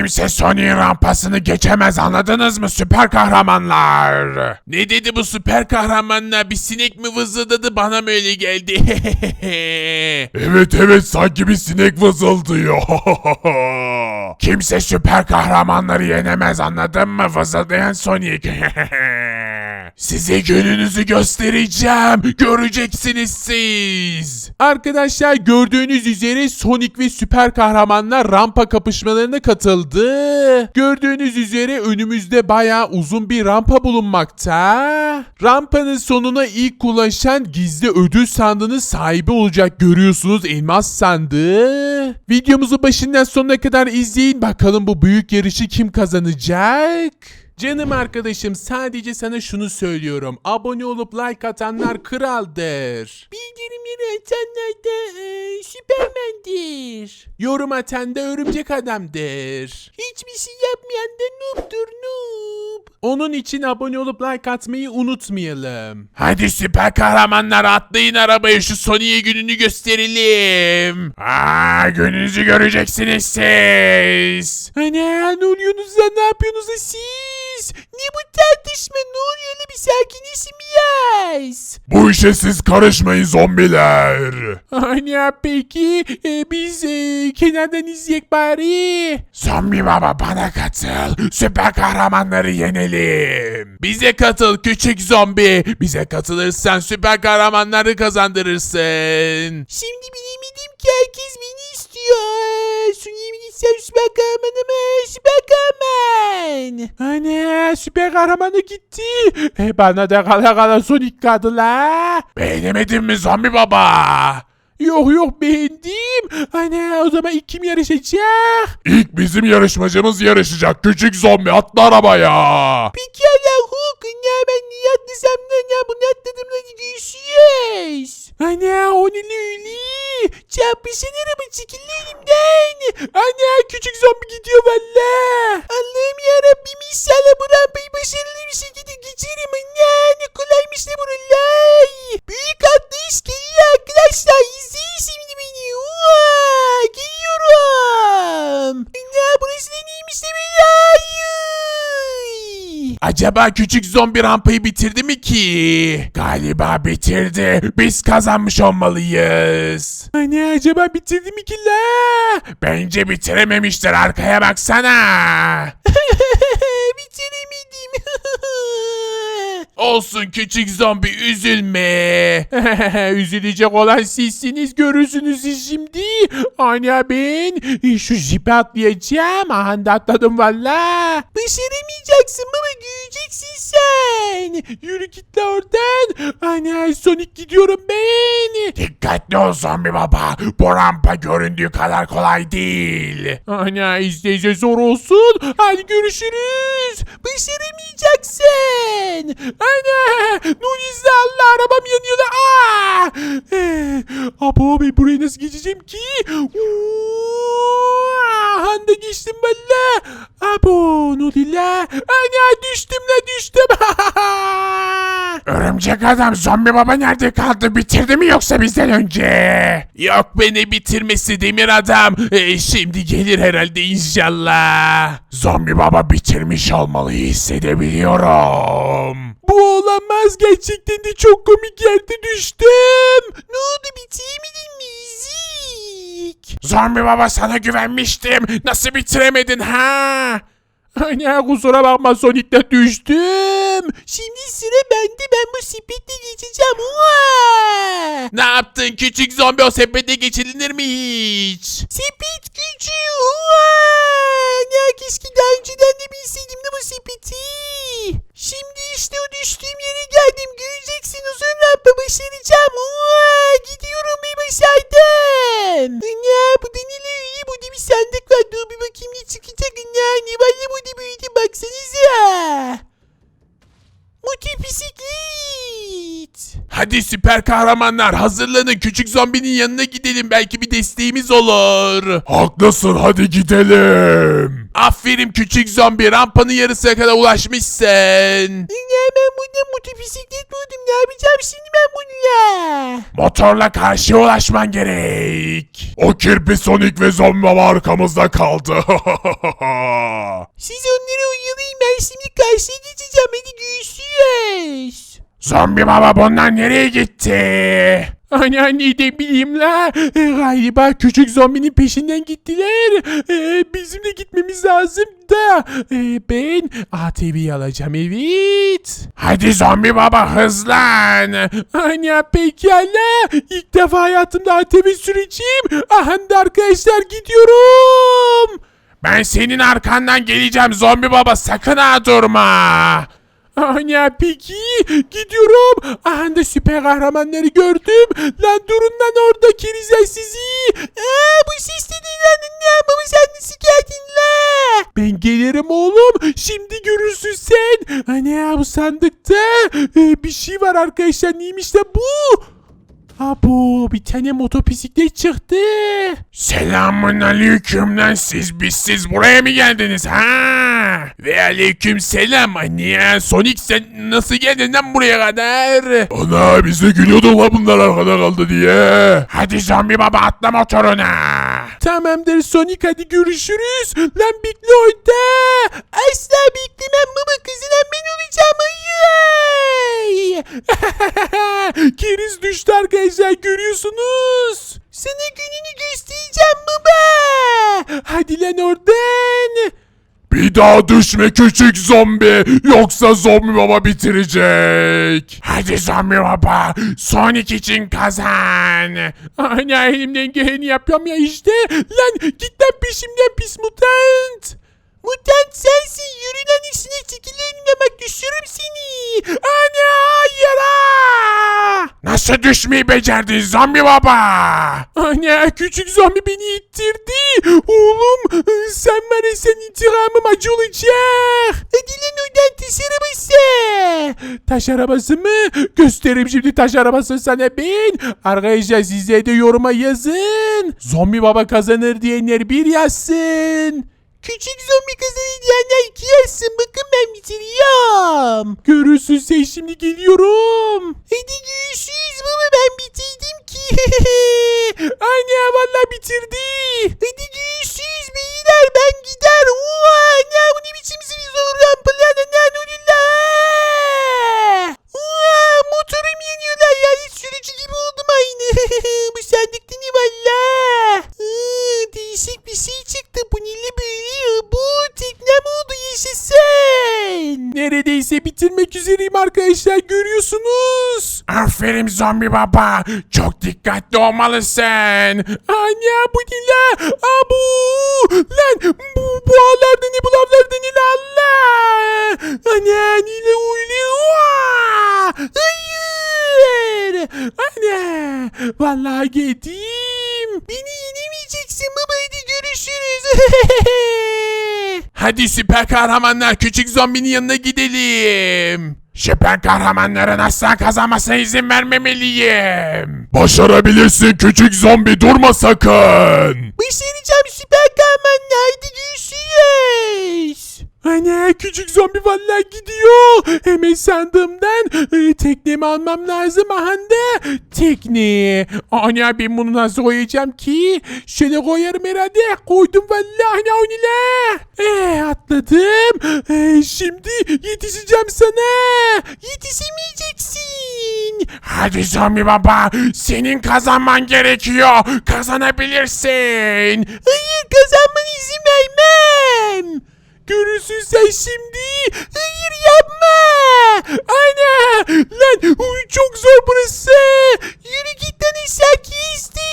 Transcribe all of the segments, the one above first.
Kimse Sonic'in rampasını geçemez anladınız mı süper kahramanlar? Ne dedi bu süper kahramanlar? Bir sinek mi vızıldadı bana mı öyle geldi? Evet evet sanki bir sinek vızıldıyor. Kimse süper kahramanları yenemez anladın mı vızıldayan Sonic? Size gününüzü göstereceğim. Göreceksiniz siz. Arkadaşlar gördüğünüz üzere Sonic ve süper kahramanlar rampa kapışmalarına katıldı. Gördüğünüz üzere önümüzde bayağı uzun bir rampa bulunmakta. Rampanın sonuna ilk ulaşan gizli ödül sandığının sahibi olacak görüyorsunuz elmas sandığı. Videomuzu başından sonuna kadar izleyin bakalım bu büyük yarışı kim kazanacak? Canım arkadaşım sadece sana şunu söylüyorum. Abone olup like atanlar kraldır. Bildirimleri atanlar da e, süpermendir. Yorum atan da örümcek adamdır. Hiçbir şey yapmayan da noob'dur noob. Onun için abone olup like atmayı unutmayalım. Hadi süper kahramanlar atlayın arabaya şu Sonic'e gününü gösterelim. Aa, gününüzü göreceksiniz siz. Ana ne oluyorsunuz lan ne yapıyorsunuz da siz? Ne bu tartışma ne oluyor bir sakinleşin biraz. Bu işe siz karışmayın zombiler. Ana peki e, biz e, kenardan izleyek bari. Zombi baba bana katıl. Süper kahramanları yenelim. Bize katıl küçük zombi. Bize katılırsan süper kahramanları kazandırırsın. Şimdi bilemedim ki herkes beni istiyor. Şunu mi gitsem süper kahramanı mı? Süper kahraman. Ana süper kahramanı gitti. E, bana da kala kala Sonic kaldı la. Beğenemedin mi zombi baba? Yok yok beğendim. Ana o zaman kim yarışacak? İlk bizim yarışmacımız yarışacak. Küçük zombi atla arabaya. Peki Allah Hulk ya ben niye atlasam lan ya bunu atladım lan görüşürüz. Ana o ne öyle? Çarpışın araba çekil elimden. Ana küçük zombi gidiyor valla. Allah'ım yarabbim inşallah bu rampayı başarılı bir şekilde geçerim. Ana ne kolaymış da buralar. Büyük atlayış geliyor arkadaşlar. İzleyin şimdi beni. Uaa, geliyorum. Ana burası da neymiş de böyle? Hayır. Acaba küçük zombi rampayı bitirdi mi ki? Galiba bitirdi. Biz kazanmış olmalıyız. Anne acaba bitirdi mi ki la? Bence bitirememiştir arkaya baksana. Bitiremedim. Olsun küçük zombi üzülme. Üzülecek olan sizsiniz görürsünüz siz şimdi. Anne ben şu jipe atlayacağım. Aha da atladım valla. Başaramayacaksın baba göreceksin sen. Yürü git oradan. Anne Sonic gidiyorum ben. Dikkatli ol zombi baba. Bu rampa göründüğü kadar kolay değil. Ana izleyece zor olsun. Hadi görüşürüz. Başaramayacaksın. Ana Nuri'zle Allah arabam yanıyor da. Aa! Eh, Abo ben burayı nasıl geçeceğim ki? Uuu, Handa geçtim valla. Abo Nuri'la. Ana düştüm la düştüm. Örümcek adam zombi baba nerede kaldı? Bitirdi mi yoksa bizden önce? Yok beni bitirmesi demir adam. E, şimdi gelir herhalde inşallah. Zombi baba bitirmiş olmalı hissedebiliyorum. Bu olamaz gerçekten de çok komik yerde düştüm. Ne oldu bitiremedin mi? Zombi baba sana güvenmiştim. Nasıl bitiremedin ha? Ana kusura bakma Sonic'te düştüm. Şimdi sıra bende ben bu sepetle geçeceğim. Uaa! Ne yaptın küçük zombi o sepete geçilir mi hiç? Sepet küçüğü. Uaa! Ne keşke daha önceden de bilseydim de bu sepeti. Hadi süper kahramanlar hazırlanın. Küçük zombinin yanına gidelim. Belki bir desteğimiz olur. Haklısın hadi gidelim. Aferin küçük zombi rampanın yarısına kadar ulaşmışsın. Ya ben burada motobisiklet buldum. Ne yapacağım şimdi ben bununla? Motorla karşıya ulaşman gerek. O kirpi Sonic ve zombi arkamızda kaldı. Siz onları oyalayın. Ben şimdi karşıya geçeceğim. Hadi görüşürüz. Zombi baba bunlar nereye gitti? Ana ne de bileyim la. E, Galiba küçük zombinin peşinden gittiler. E, bizim de gitmemiz lazım da. E, ben ATV'yi alacağım evet. Hadi zombi baba hızlan. Ana pekala. İlk defa hayatımda ATV süreceğim. Aha da arkadaşlar gidiyorum. Ben senin arkandan geleceğim zombi baba sakın ha durma. Ana peki gidiyorum. Aha da süper kahramanları gördüm. Lan durun lan orada kerizler sizi. Aa bu ses de değil lan. Yapmamı sen nasıl geldin la? Ben gelirim oğlum. Şimdi görürsün sen. Ana bu sandıkta e, bir şey var arkadaşlar. Neymiş de bu? Ha bu bir tane motobisiklet çıktı. Selamun aleyküm lan siz biz siz buraya mı geldiniz ha? Ve aleyküm selam anne Sonic sen nasıl geldin lan buraya kadar? Ana bize gülüyordu la bunlar arkada kaldı diye. Hadi zombi baba atla motoruna. Tamamdır Sonic hadi görüşürüz. Lan bekle orada. Asla Daha düşme küçük zombi yoksa zombi baba bitirecek. Hadi zombi baba Sonic için kazan. Ana elimden geleni yapıyorum ya işte. Lan git lan peşimden pis mutant. Mutant sensin. Yürü lan işine çekil önüme bak düşürürüm seni. Ana yara. Nasıl düşmeyi becerdin zombi baba? Ana küçük zombi beni ittirdi. Oğlum sen var ya sen intikamım acı olacak. Hadi lan oradan taş arabası. Taş arabası mı? Göstereyim şimdi taş arabası sana ben. Arkadaşlar size de yoruma yazın. Zombi baba kazanır diyenler bir yazsın. Küçük zombi kazanı diyenler iki yazsın. Bakın ben bitiriyorum. Görürsün sen şimdi geliyorum. Hadi görüşürüz baba ben bitirdim ki. Anne vallahi bitirdi. Hadi görüşürüz beyler ben gider. Oha ne bu ne biçim zor rampalar ne nurilla. Oha motorum yanıyorlar ya hiç sürücü gibi oldum aynı. bu sandıkta ne valla. Değişik bir şey çıktı bu neli böyle. Bu teknem oldu yaşasın. Neredeyse bitirmek üzereyim arkadaşlar görüyorsunuz. Aferin zombi baba çok dikkatli olmalısın. Anne bu ne la? Abu! Lan bu, bu ağlarda ne bu lavlarda ne la Allah? Ne öyle? Uaa! Hayır! Anne! Vallahi geldim. Beni yenemeyeceksin baba hadi görüşürüz. Hadi süper kahramanlar küçük zombinin yanına gidelim. Süper kahramanların asla kazanmasına izin vermemeliyim. Başarabilirsin küçük zombi durma sakın. Başaracağım süper kahramanla hadi görüşürüz. Anne küçük zombi vallahi gidiyor. Hemen sandığımdan e, teknemi almam lazım. Aha da tekne. Anne ben bunu nasıl koyacağım ki? Şöyle koyarım herhalde. Koydum vallahi onu la. Eh atladım. Eh, şimdi yetişeceğim sana. Yetişemeyeceksin. Hadi zombi baba senin kazanman gerekiyor. Kazanabilirsin. Hayır kazanmana izin vermem. Görürsün sen şimdi. Hayır yapma. Ana! Lan uy, çok zor burası. Yürü git lan eşek isti.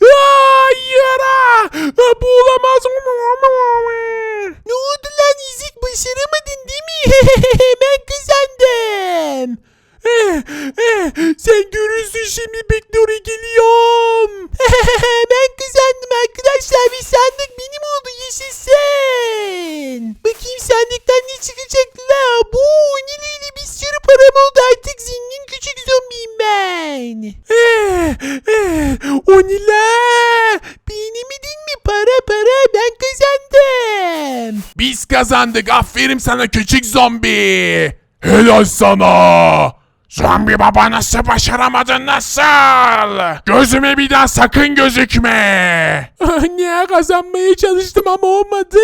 Hayır! Ha, Bu olamaz. Ne oldu lan İzik başaramadın değil mi? ben kazandım. Eh, eh, sen görürsün şimdi bekle oraya geliyorum. ben kazandım arkadaşlar bir sandık benim oldu yaşasın. Bakayım sandıktan ne çıkacak la? Bu neyle bir sürü param oldu artık zengin küçük zombiyim ben. Eh, eh, o ne la? Beğenemedin mi para para ben kazandım. Biz kazandık. Aferin sana küçük zombi. Helal sana. Zombi baba nasıl başaramadın nasıl? Gözüme bir daha sakın gözükme. Niye kazanmaya çalıştım ama olmadı.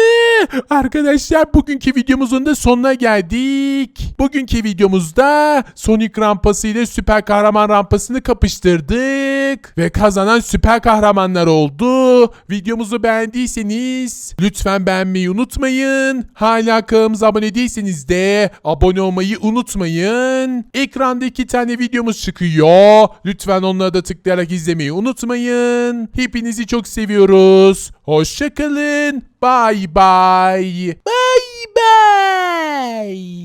Arkadaşlar bugünkü videomuzun da sonuna geldik. Bugünkü videomuzda Sonic rampası ile süper kahraman rampasını kapıştırdık. Ve kazanan süper kahramanlar oldu. Videomuzu beğendiyseniz lütfen beğenmeyi unutmayın. Hala kanalımıza abone değilseniz de abone olmayı unutmayın anda iki tane videomuz çıkıyor. Lütfen onlara da tıklayarak izlemeyi unutmayın. Hepinizi çok seviyoruz. Hoşçakalın. Bye bye. Bye bye.